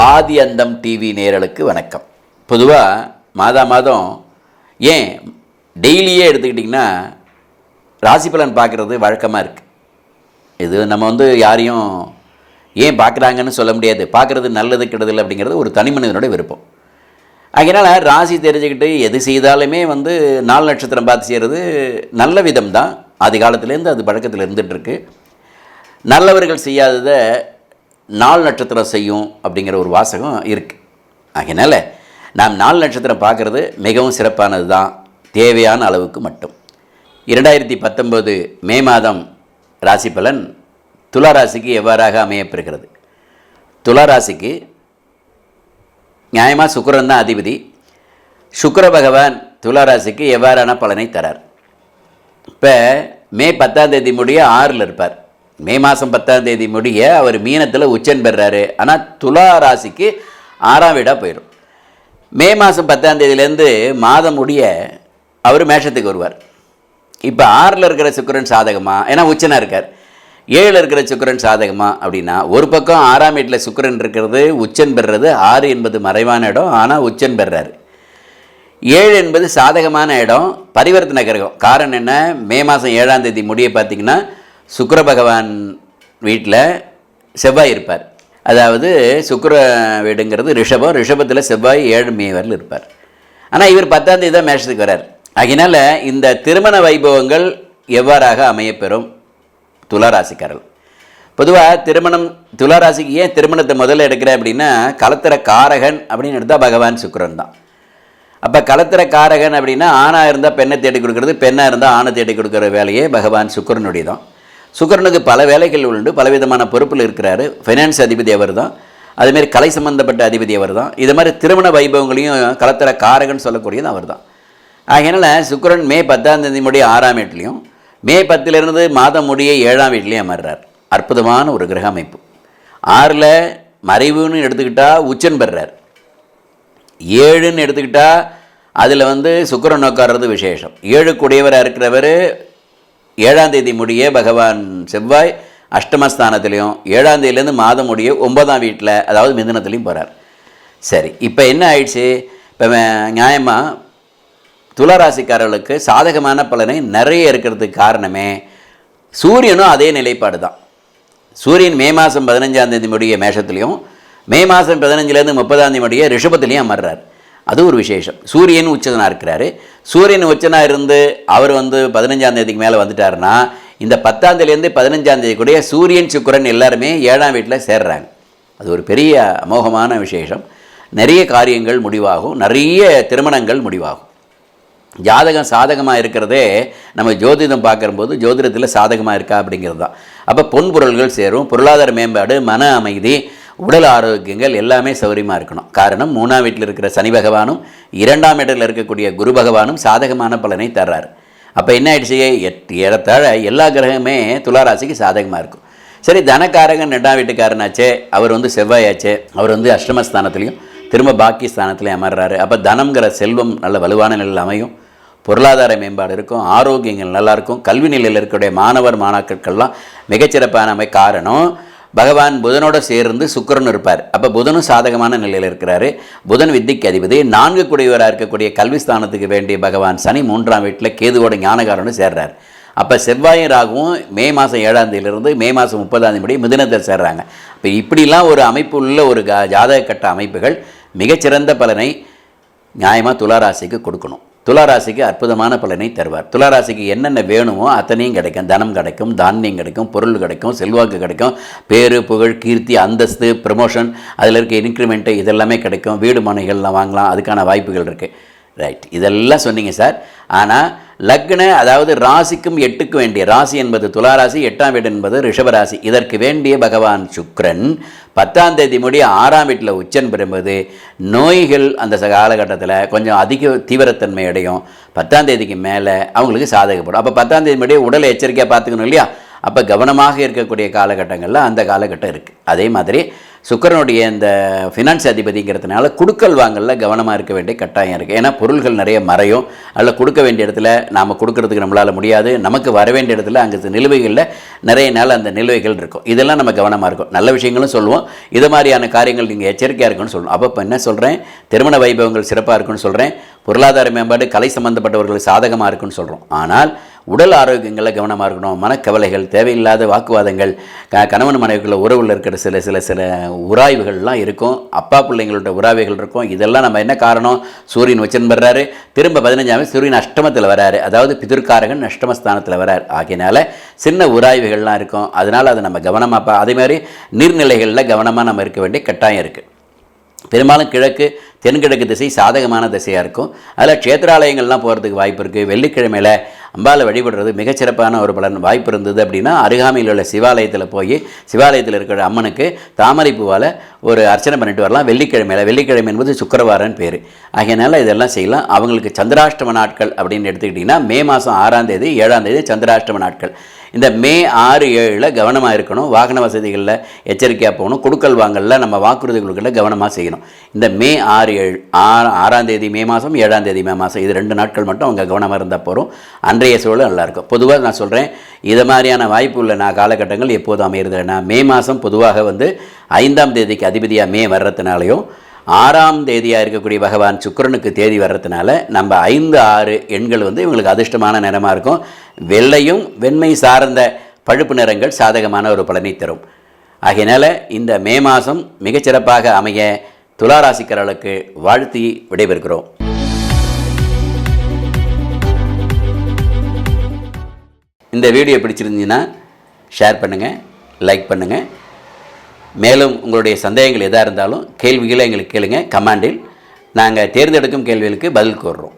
ஆதி அந்தம் டிவி நேரலுக்கு வணக்கம். பொதுவாக மாதா மாதம் ஏன் டெய்லியே எடுத்துக்கிட்டிங்கன்னா ராசி பலன் பார்க்குறது வழக்கமாக இருக்குது இது நம்ம வந்து யாரையும் ஏன் பார்க்குறாங்கன்னு சொல்ல முடியாது. பார்க்குறது நல்லது கெடுதல் அப்படிங்கிறது ஒரு தனி மனிதனோட விருப்பம். அதனால் ராசி தெரிஞ்சுக்கிட்டு எது செய்தாலுமே வந்து நாலு நட்சத்திரம் பார்த்து செய்கிறது நல்ல விதம் தான் ஆதி காலத்துலேருந்து அது பழக்கத்தில் இருந்துகிட்ருக்கு நல்லவர்கள் செய்யாததை நாள் நட்சத்திரம் செய்யும் அப்படிங்கிற ஒரு வாசகம் இருக்குது அதனால் நாம் நாள் நட்சத்திரம் பார்க்குறது மிகவும் சிறப்பானது தான். தேவையான அளவுக்கு மட்டும். இரண்டாயிரத்தி பத்தொம்போது மே மாதம் ராசி பலன் துலா ராசிக்கு எவ்வாறாக அமையப்பெறுகிறது? துளாராசிக்கு நியாயமாக சுக்கிரன் தான் அதிபதி. சுக்கர பகவான் துளா ராசிக்கு எவ்வாறான பலனை தரார்? இப்போ மே பத்தாம் தேதி முடிய ஆறில் இருப்பார். மே மாதம் பத்தாம் தேதி முடிய அவர் மீனத்தில் உச்சன் பெறாரு. ஆனால் துலா ராசிக்கு ஆறாம் வீடாக போயிடும் மே மாதம் பத்தாம் தேதியிலேருந்து மாதம் முடிய அவர் மேஷத்துக்கு வருவார். இப்போ ஆறில் இருக்கிற சுக்கிரன் சாதகமா? ஏன்னா உச்சனாக இருக்கார். ஏழில் இருக்கிற சுக்கிரன் சாதகமாக அப்படின்னா ஒரு பக்கம் ஆறாம் வீட்டில் சுக்கிரன் இருக்கிறது உச்சன் பெறுறது ஆறு என்பது மறைவான இடம் ஆனால் உச்சன் பெறாரு. ஏழு என்பது சாதகமான இடம் பரிவர்த்தனை கிரகம் காரணம் என்ன? மே மாதம் ஏழாம் தேதி முடிய பார்த்தீங்கன்னா சுக்கர பகவான் வீட்டில் செவ்வாய் இருப்பார். அதாவது சுக்கர வீடுங்கிறது ரிஷபம் ரிஷபத்தில் செவ்வாய் ஏழு மே வரல இருப்பார். ஆனால் இவர் பத்தாம் தேதி தான் மேஷத்துக்கு வரார் அதனால் இந்த திருமண வைபவங்கள் எவ்வாறாக அமையப்பெறும்? துளாராசிக்காரர்கள். பொதுவாக திருமணம் துளாராசிக்கு ஏன் திருமணத்தை முதல்ல எடுக்கிறேன் அப்படின்னா கலத்திர காரகன் அப்படின்னு எடுத்தால் பகவான் சுக்கரன் தான். அப்போ கலத்திர காரகன் அப்படின்னா ஆணாக இருந்தால் பெண்ணை தேடி கொடுக்கறது பெண்ணாக இருந்தால் ஆணை தேடி கொடுக்குற வேலையே பகவான் சுக்கரனுடைய தான் சுக்கரனுக்கு பல வேலைகள் உண்டு பலவிதமான பொறுப்பில் இருக்கிறாரு. ஃபைனான்ஸ் அதிபதி அவர் தான் அதுமாரி கலை சம்பந்தப்பட்ட அதிபதி அவர் தான் இது மாதிரி திருமண வைபவங்களையும் கலத்தர காரகன் சொல்லக்கூடியது அவர் தான் ஆகையினால சுக்கிரன் மே பத்தாம் தேதி முடிய ஆறாம் வீட்லேயும் மே பத்திலிருந்து மாதம் முடிய ஏழாம் வீட்லேயும் அமர்றார். அற்புதமான ஒரு கிரக அமைப்பு. ஆறில் மறைவுன்னு எடுத்துக்கிட்டால் உச்சன் பெறார் ஏழுன்னு எடுத்துக்கிட்டால் அதில் வந்து சுக்கிரன் உட்கார்றது விசேஷம். ஏழு குடையவராக இருக்கிறவர் ஏழாம் தேதி முடிய பகவான் செவ்வாய் அஷ்டமஸ்தானத்துலேயும் ஏழாம் தேதியிலேருந்து மாதம் முடிய ஒன்பதாம் வீட்டில் அதாவது மிதனத்துலேயும் போகிறார் சரி இப்போ என்ன ஆயிடுச்சு? இப்போ நியாயமாக துளராசிக்காரர்களுக்கு சாதகமான பலனை நிறைய இருக்கிறதுக்கு காரணமே சூரியனும் அதே நிலைப்பாடு தான் சூரியன் மே மாதம் பதினஞ்சாம் தேதி முடிய மேஷத்துலேயும் மே மாதம் பதினஞ்சுலேருந்து முப்பதாம் தேதி முடிய ரிஷபத்துலேயும் அமர்றார். அது ஒரு விசேஷம். சூரியன் உச்சதனாக இருக்கிறாரு. சூரியன் உச்சனாக இருந்து அவர் வந்து பதினஞ்சாம் தேதிக்கு மேலே வந்துட்டாருன்னா இந்த பத்தாம் தேதியிலேருந்து பதினஞ்சாம் தேதி சூரியன் சுக்கிரன் எல்லாருமே ஏழாம் வீட்டில் சேர்றாங்க. அது ஒரு பெரிய அமோகமான விசேஷம். நிறைய காரியங்கள் முடிவாகும். நிறைய திருமணங்கள் முடிவாகும். ஜாதகம் சாதகமாக இருக்கிறதே நம்ம ஜோதிடம் பார்க்கும்போது ஜோதிடத்தில் சாதகமாக இருக்கா அப்படிங்கிறது தான். அப்போ பொன்பொருள்கள் சேரும். பொருளாதார மேம்பாடு மன அமைதி உடல் ஆரோக்கியங்கள் எல்லாமே சௌரியமாக இருக்கணும். காரணம் மூணாம் வீட்டில் இருக்கிற சனி பகவானும் இரண்டாம் இடத்தில் இருக்கக்கூடிய குரு பகவானும் சாதகமான பலனை தர்றாரு. அப்போ என்ன ஆயிடுச்சு? ஏறத்தாழ எல்லா கிரகமே துளாராசிக்கு சாதகமாக இருக்கும். சரி தனக்காரகன் ரெண்டாம் வீட்டுக்காரனாச்சே அவர் வந்து செவ்வாயாச்சே அவர் வந்து அஷ்டமஸ்தானத்துலேயும் திரும்ப பாக்கி ஸ்தானத்துலேயும் அமர்றாரு. அப்போ தனம்ங்கிற செல்வம் நல்ல வலுவான நிலையில் அமையும். பொருளாதார மேம்பாடு இருக்கும் ஆரோக்கியங்கள் நல்லாயிருக்கும் கல்வி நிலையில் இருக்கக்கூடிய மாணவர் மாணாக்கர்கள்லாம் மிகச்சிறப்பானமை காரணம் பகவான் புதனோட சேர்ந்து சுக்கரன் இருப்பார். அப்போ புதனும் சாதகமான நிலையில் இருக்கிறாரு. புதன் வித்திக்கு அதிபதி. நான்கு குடியவராக இருக்கக்கூடிய கல்வி ஸ்தானத்துக்கு வேண்டிய பகவான் சனி மூன்றாம் வீட்டில் கேதுவோட ஞானகாரன்னு சேர்றார். அப்போ செவ்வாயும் ராகுவும் மே மாதம் ஏழாம் தேதியிலிருந்து மே மாதம் முப்பதாம் தேதி முடிய சேர்றாங்க. இப்போ இப்படிலாம் ஒரு அமைப்பு உள்ள ஒரு ஜாதக கட்ட அமைப்புகள் மிகச்சிறந்த பலனை நியாயமாக துளாராசிக்கு கொடுக்கணும். துளாராசிக்கு அற்புதமான பலனை தருவார். துளாராசிக்கு என்னென்ன வேணுமோ அத்தனையும் கிடைக்கும். தனம் கிடைக்கும் தானியம் கிடைக்கும் பொருள் கிடைக்கும் செல்வாக்கு கிடைக்கும் பேரு புகழ் கீர்த்தி அந்தஸ்து ப்ரமோஷன் அதில் இருக்க இன்க்ரிமெண்ட்டு இதெல்லாமே கிடைக்கும். வீடு மனைகள்லாம் வாங்கலாம். அதுக்கான வாய்ப்புகள் இருக்குது ரைட் இதெல்லாம் சொன்னீங்க சார். ஆனால் லக்ன அதாவது ராசிக்கும் எட்டுக்கும் வேண்டிய ராசி என்பது துளாராசி எட்டாம் வீடு என்பது ரிஷபராசி. இதற்கு வேண்டிய பகவான் சுக்ரன். பத்தாம் தேதி முடிய ஆறாம் வீட்டில் உச்சன் பெறும்போது நோய்கள் அந்த ச- காலகட்டத்தில் கொஞ்சம் அதிக தீவிரத்தன்மை அடையும். பத்தாம் தேதிக்கு மேலே அவங்களுக்கு சாதகப்படும். அப்போ பத்தாம் தேதி முடிய உடலை எச்சரிக்கையாக பார்த்துக்கணும் இல்லையா? அப்போ கவனமாக இருக்கக்கூடிய காலகட்டங்களில் அந்த காலகட்டம் இருக்குது. அதே மாதிரி சுக்கரனுடைய இந்த ஃபினான்ஸ் அதிபதிங்கிறதுனால குடுக்கல் வாங்கலில் கவனமாக இருக்க வேண்டிய கட்டாயம் இருக்குது ஏன்னா பொருள்கள் நிறைய மறையும். அதில் கொடுக்க வேண்டிய இடத்துல நாம் கொடுக்கறதுக்கு நம்மளால் முடியாது. நமக்கு வர வேண்டிய இடத்துல அங்கே நிலுவைகளில் நிறைய நாள் அந்த நிலுவைகள் இருக்கும். இதெல்லாம் நம்ம கவனமாக இருக்கும். நல்ல விஷயங்களும் சொல்லுவோம். இது மாதிரியான காரியங்கள் நீங்கள் எச்சரிக்கையாக இருக்குன்னு சொல்லணும் அப்போ இப்போ என்ன சொல்கிறேன் திருமண வைபவங்கள் சிறப்பாக இருக்குன்னு சொல்கிறேன் பொருளாதார மேம்பாடு கலை சம்மந்தப்பட்டவர்களுக்கு சாதகமாக இருக்குன்னு சொல்கிறோம் ஆனால் உடல் ஆரோக்கியங்களில் கவனமாக இருக்கணும். மனக்கவலைகள் தேவையில்லாத வாக்குவாதங்கள் க கணவன் மனைவிக்குள்ள உறவில் இருக்கிற சில சில சில உராய்வுகள்லாம் இருக்கும். அப்பா பிள்ளைங்களோட உறாவைகள் இருக்கும். இதெல்லாம் நம்ம என்ன காரணம்? சூரியன் உச்சன் பெறாரு. திரும்ப பதினஞ்சாம் சூரியன் அஷ்டமத்தில் வராரு. அதாவது பிதிர்காரகன் அஷ்டமஸ்தானத்தில் வரார். ஆகையினால சின்ன உராய்வுகள்லாம் இருக்கும். அதனால் அதை நம்ம கவனமாக அதே மாதிரி நீர்நிலைகளில் கவனமாக நம்ம இருக்க வேண்டிய கட்டாயம் இருக்குது பெரும்பாலும் கிழக்கு தென்கிழக்கு திசை சாதகமான திசையாக இருக்கும். அதில் க்ஷேத்ராலயங்கள்லாம் போகிறதுக்கு வாய்ப்பு இருக்குது வெள்ளிக்கிழமையில் அம்பாலை வழிபடுறது மிகச்சிறப்பான ஒரு பலன். வாய்ப்பு இருந்தது அப்படின்னா அருகாமையில் உள்ள சிவாலயத்தில் போய் சிவாலயத்தில் இருக்கிற அம்மனுக்கு தாமரை பூவால் ஒரு அர்ச்சனை பண்ணிட்டு வரலாம். வெள்ளிக்கிழமையில். வெள்ளிக்கிழமை என்பது சுக்கரவாரன் பேர். ஆகையினால இதெல்லாம் செய்யலாம். அவங்களுக்கு சந்திராஷ்டம நாட்கள் அப்படின்னு எடுத்துக்கிட்டிங்கன்னா மே மாதம் ஆறாம் தேதி ஏழாம் தேதி சந்திராஷ்டம நாட்கள். இந்த மே ஆறு ஏழில் கவனமாக இருக்கணும். வாகன வசதிகளில் எச்சரிக்கையாக போகணும். கொடுக்கல் வாங்கலில் நம்ம வாக்குறுதி கொடுக்கல கவனமாக செய்யணும். இந்த மே ஆறு ஏழு ஆறு ஆறாம் தேதி மே மாதம் ஏழாம் தேதி மே மாதம் இது ரெண்டு நாட்கள் மட்டும் அவங்க கவனமாக இருந்தால் போகிறோம் அன்றைய சூழல் நல்லாயிருக்கும். பொதுவாக நான் சொல்கிறேன் இது மாதிரியான வாய்ப்பு உள்ள நான் காலகட்டங்கள் எப்போதும் அமையிறதுனா மே மாதம் பொதுவாக வந்து ஐந்தாம் தேதிக்கு அதிபதியாக மே வர்றதுனாலையும் ஆறாம் தேதியாக இருக்கக்கூடிய பகவான் சுக்கிரனுக்கு தேதி வர்றதுனால நம்ம ஐந்து ஆறு எண்கள் வந்து இவங்களுக்கு அதிர்ஷ்டமான நிறமாக இருக்கும். வெள்ளையும் வெண்மை சார்ந்த பழுப்பு நிறங்கள் சாதகமான ஒரு பலனை தரும். ஆகையினால இந்த மே மாதம் மிகச்சிறப்பாக அமைய துளாராசிக்கர்களுக்கு வாழ்த்தி விடைபெறுகிறோம். இந்த வீடியோ பிடிச்சிருந்தீங்கன்னா ஷேர் பண்ணுங்கள் லைக் பண்ணுங்கள் மேலும் உங்களுடைய சந்தேகங்கள் எதாக இருந்தாலும் கேள்விகளை எங்களுக்கு கேளுங்க. கமாண்டில் நாங்கள் தேர்ந்தெடுக்கும் கேள்விகளுக்கு பதில் கூறுறோம்.